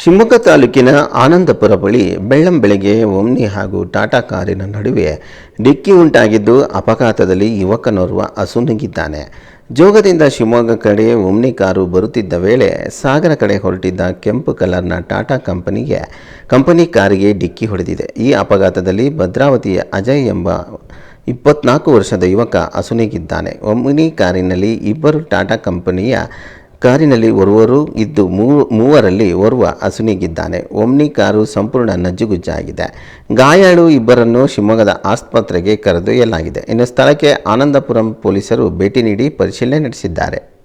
ಶಿವಮೊಗ್ಗ ತಾಲೂಕಿನ ಆನಂದಪುರ ಬಳಿ ಬೆಳ್ಳಂ ಬೆಳಗ್ಗೆ ಒಮ್ನಿ ಹಾಗೂ ಟಾಟಾ ಕಾರಿನ ನಡುವೆ ಡಿಕ್ಕಿ ಉಂಟಾಗಿದ್ದು ಅಪಘಾತದಲ್ಲಿ ಯುವಕನೋರ್ವ ಅಸುನೀಗಿದ್ದಾನೆ. ಜೋಗದಿಂದ ಶಿವಮೊಗ್ಗ ಕಡೆ ಒಮ್ನಿ ಕಾರು ಬರುತ್ತಿದ್ದ ವೇಳೆ ಸಾಗರ ಕಡೆ ಹೊರಟಿದ್ದ ಕೆಂಪು ಕಲರ್ನ ಟಾಟಾ ಕಂಪನಿಗೆ, ಕಂಪನಿ ಕಾರಿಗೆ ಡಿಕ್ಕಿ ಹೊಡೆದಿದೆ. ಈ ಅಪಘಾತದಲ್ಲಿ ಭದ್ರಾವತಿಯ ಅಜಯ್ ಎಂಬ ಇಪ್ಪತ್ನಾಲ್ಕು ವರ್ಷದ ಯುವಕ ಅಸುನೀಗಿದ್ದಾನೆ. ಒಮ್ನಿ ಕಾರಿನಲ್ಲಿ ಇಬ್ಬರು ಟಾಟಾ ಕಂಪನಿಯ ಕಾರಿನಲ್ಲಿ ಓರ್ವರು ಇದ್ದು ಮೂವರಲ್ಲಿ ಓರ್ವ ಅಸುನೀಗಿದ್ದಾನೆ ಒಮ್ನಿ ಕಾರು ಸಂಪೂರ್ಣ ನಜ್ಜುಗುಜ್ಜಾಗಿದೆ. ಗಾಯಾಳು ಇಬ್ಬರನ್ನು ಶಿವಮೊಗ್ಗದ ಆಸ್ಪತ್ರೆಗೆ ಕರೆದೊಯ್ಯಲಾಗಿದೆ. ಇನ್ನು ಸ್ಥಳಕ್ಕೆ ಆನಂದಪುರಂ ಪೊಲೀಸರು ಭೇಟಿ ನೀಡಿ ಪರಿಶೀಲನೆ ನಡೆಸಿದ್ದಾರೆ.